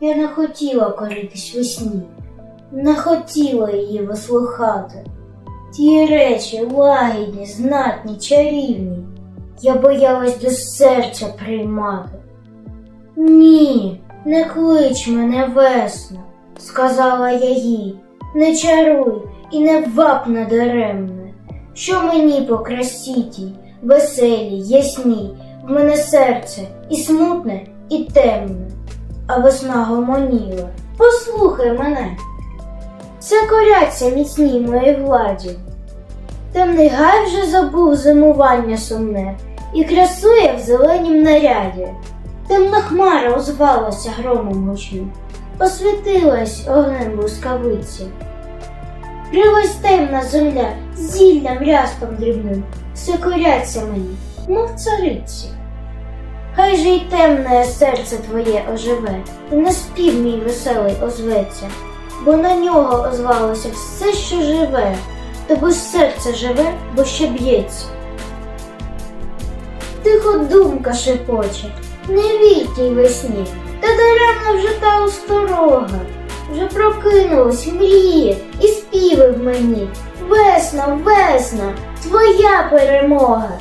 Я не хотіла коритись весні, не хотіла її вислухати. Ті речі лагідні, знатні, чарівні, я боялась до серця приймати. Ні, не клич мене весна, сказала я їй, не чаруй і не вап надаремне, що мені по красі тій, веселій, ясній, в мене серце і смутне, і темне, а весна гомоніла. Послухай мене. Це коряться міцній моїй владі. Темний гай вже забув зимування сумне і красує в зеленім наряді. Темна хмара озвалася громом гучним, освітилась огнем блискавиці. Крилась темна земля зіллям рястом дрібним, все коряться мені, мов цариці. Хай же й темне серце твоє оживе, і на спів мій веселий озветься, бо на нього озвалося все, що живе, то без серця живе, бо ще б'ється. Тихо думка шепоче, не вій весні, та даремно вже та осторога, вже прокинулась мріє і співи в мені. Весна, весна, твоя перемога.